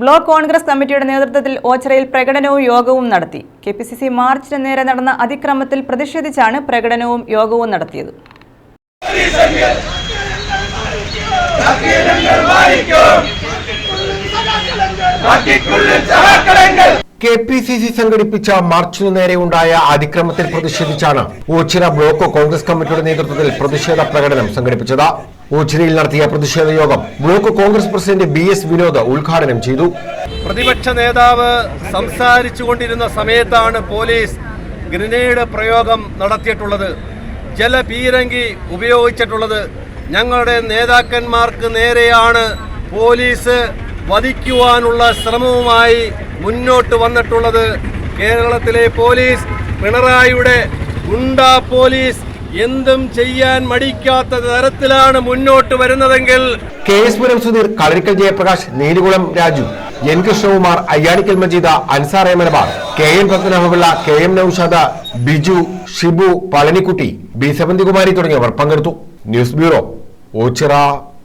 Block Congress കമ്മിറ്റിയുടെ നേതൃത്വത്തിൽ ഓച്ചിറയിൽ പ്രകടനവും യോഗവും നടത്തി. കെ പി സി സി മാർച്ചിന് നേരെ നടന്ന അതിക്രമത്തിൽ പ്രതിഷേധിച്ചാണ് പ്രകടനവും യോഗവും നടത്തിയത്. കെ പി സി സി സംഘടിപ്പിച്ച മാർച്ചിനു നേരെയുണ്ടായ അതിക്രമത്തിൽ പ്രതിഷേധിച്ചാണ് ഓച്ചിറ ബ്ലോക്ക് കോൺഗ്രസ് കമ്മിറ്റിയുടെ നേതൃത്വത്തിൽ പ്രതിഷേധ പ്രകടനം സംഘടിപ്പിച്ചത്. ഓച്ചിറയിൽ നടത്തിയ പ്രതിഷേധ യോഗം block Congress president B S Vinod ഉദ്ഘാടനം ചെയ്തു. പ്രതിപക്ഷ നേതാവ് സംസാരിച്ചു കൊണ്ടിരുന്ന സമയത്താണ് പോലീസ് ഗ്രനേഡ് പ്രയോഗം നടത്തിയിട്ടുള്ളത്. ജലപീരങ്കി ഉപയോഗിച്ചിട്ടുള്ളത്. ഞങ്ങളുടെ നേതാക്കന്മാർക്ക് നേരെയാണ് പോലീസ് വധിക്കുവാനുള്ള ശ്രമവുമായി മുന്നോട്ട് വന്നിട്ടുള്ളത്. കേരളത്തിലെ പോലീസ് പിണറായിയുടെ ഗുണ്ടാ പോലീസ് എന്തും ചെയ്യാൻ മടിക്കാത്ത തരത്തിലാണ് മുന്നോട്ട് വരുന്നതെങ്കിൽ K S Puram Sudheer Kalarikkal Jayaprakash Neelukulam Raju N Krishnakumar Ayyanikkal Majeed Ansar A Malabar K N Padmanabhapillai K M Naushad Biju Shibu Palanikkutty B Seventhikumari തുടങ്ങിയവർ പങ്കെടുത്തു. News bureau Ochira.